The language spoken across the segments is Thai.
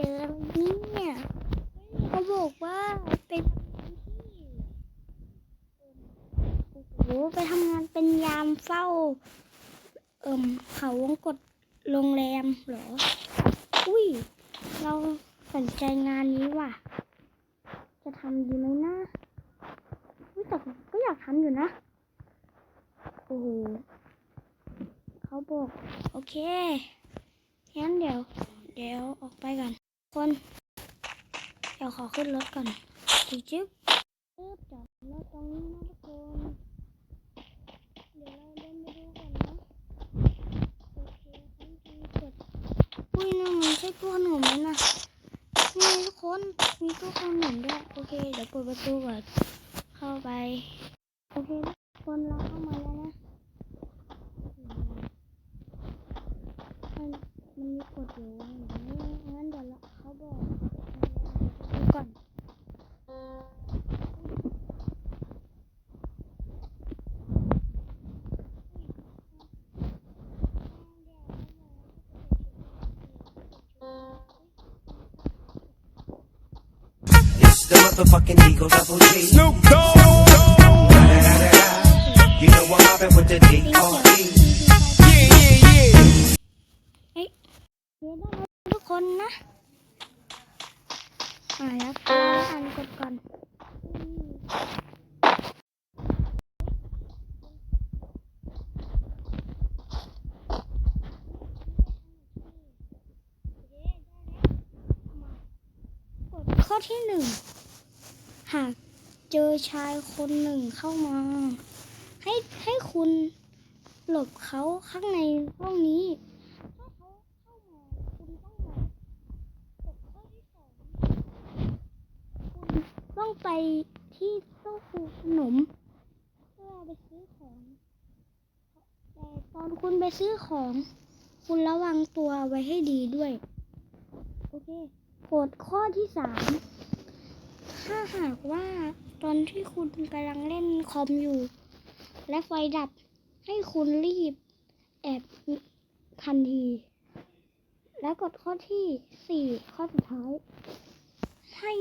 เจออะไรเนี่ยเขาบอกว่าเป็นที่โอ้โหไปทำงานเป็นยามเฝ้า เอิ่มเขาวงกดโรงแรมเหรอ อุ้ย เราสนใจงานนี้ว่ะ จะทำดีไหมนะอุ้ยแต่ก็อยากทำอยู่นะ โอ้โหเขาบอก โอเคงั้นเดี๋ยว เดี๋ยวออกไปก่อน คนเดี๋ยวขอขึ้นรถก่อนจิ๊บจิ๊บปึ๊บจอดรถตรงนี้นะทุกคนเดี๋ยวเราเดินไปดูก่อนนะโอเคขั้นตอนเจ็ดอุ้ยนั่มันใช่ตู้ขนมไหมนะนี่ทุกคนมีตู้ขนมด้วยโอเคเดี๋ยวเปิดประตูก่อนเข้าไปโอเคทุกคนเราเข้ามาแล้วนะมันมันมีกฎอยู่ the motherfucking Eagle Double G. Snoop Dogg. You know I'm mobbing with the D.R.E. Yeah, yeah, yeah. เฮ้ยเดี๋ยวได้แล้วทุกคนนะอ่าแล้วอ่านกดก่อนอืมกฎข้อที่หนึ่ง หากเจอชายคนหนึ่งเข้ามา ให้ให้คุณหลบเขาข้างในห้องนี้ถ้าเขาเข้ามาคุณต้องมากดข้อที่สองคุณต้องไปที่ตู้ขนมเพื่อไปซื้อของแต่ตอนคุณไปซื้อของ คุณระวังตัวไว้ให้ดีด้วย โอเคกฎข้อที่สาม ถ้าหากว่าตอนที่คุณกำลังเล่นคอมอยู่ และไฟดับให้คุณรีบแอบทันที แล้วกดข้อที่สี่ข้อสุดท้าย ให้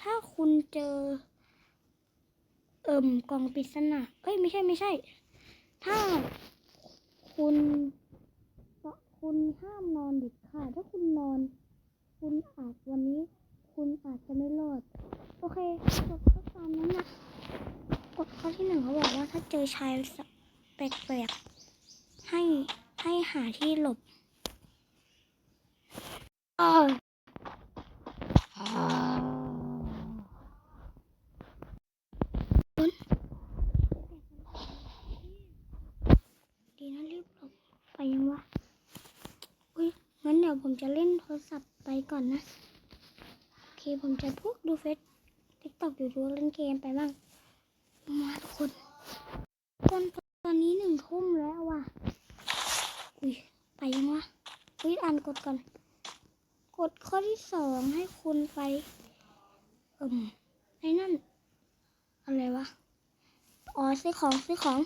ถ้าคุณเจอ เอิ่มกล่องปริศนาเอ้ยไม่ใช่ไม่ใช่ ถ้าคุณคุณห้ามนอนเด็ดขาดถ้าคุณนอน คุณอาจวันนี้ คุณอาจจะไม่รอด โอเคกดข้อตามนั้นนะกฎข้อที่หนึ่งเขาบอกว่าถ้าเจอชายแปลกๆให้ให้หาที่หลบอ้าวดีนะรีบหลบไปยังวะ อุ้ยงั้นเดี๋ยวผมจะเล่นโทรศัพท์ไปก่อนนะ เคผมจะพวกดูเฟซติ๊กต็อกอยูทูเล่นเกมไปบ้าง มาทุกคนตอนตอนนี้หนึ่งทุ่มแล้วว่ะ อุ้ยไปยังวะอุ้ยอ่านกดก่อน กดข้อที่สองให้คุณไปเอืมไอ้นั่น อะไรวะ อ๋อซื้อของซื้อของ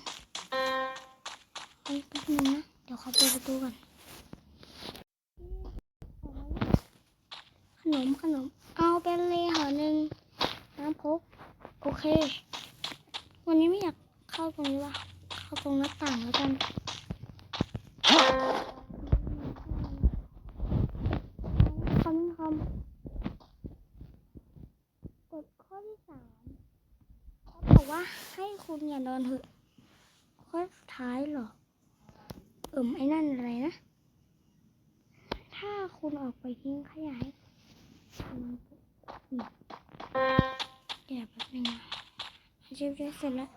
เฮ้ยแป๊บนึงนะ เดี๋ยวขอเปิดประตูก่อน ขน มขนม เอาเป็นเลยห่อหนึ่งน้ำพก โอเค วันนี้ไม่อยากเข้าตรงนี้ว่ะเข้าตรงหน้าต่างแล้วกันคำคำกดข้อที่สามเขาบอกว่าให้คุณอย่านอนเถอะข้อสุดท้ายเหรอ เอิ่มไอ้นั่นอะไรนะ ถ้าคุณออกไปทิ้งขยะให้ เดี๋ยวแป๊บนึงนะเรียบร้อยเสร็จแล้ว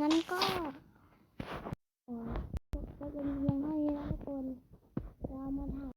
งั้นก็ก็จบไปเป็นเพียงเท่านี้นะทุกคน เรามาถ่าย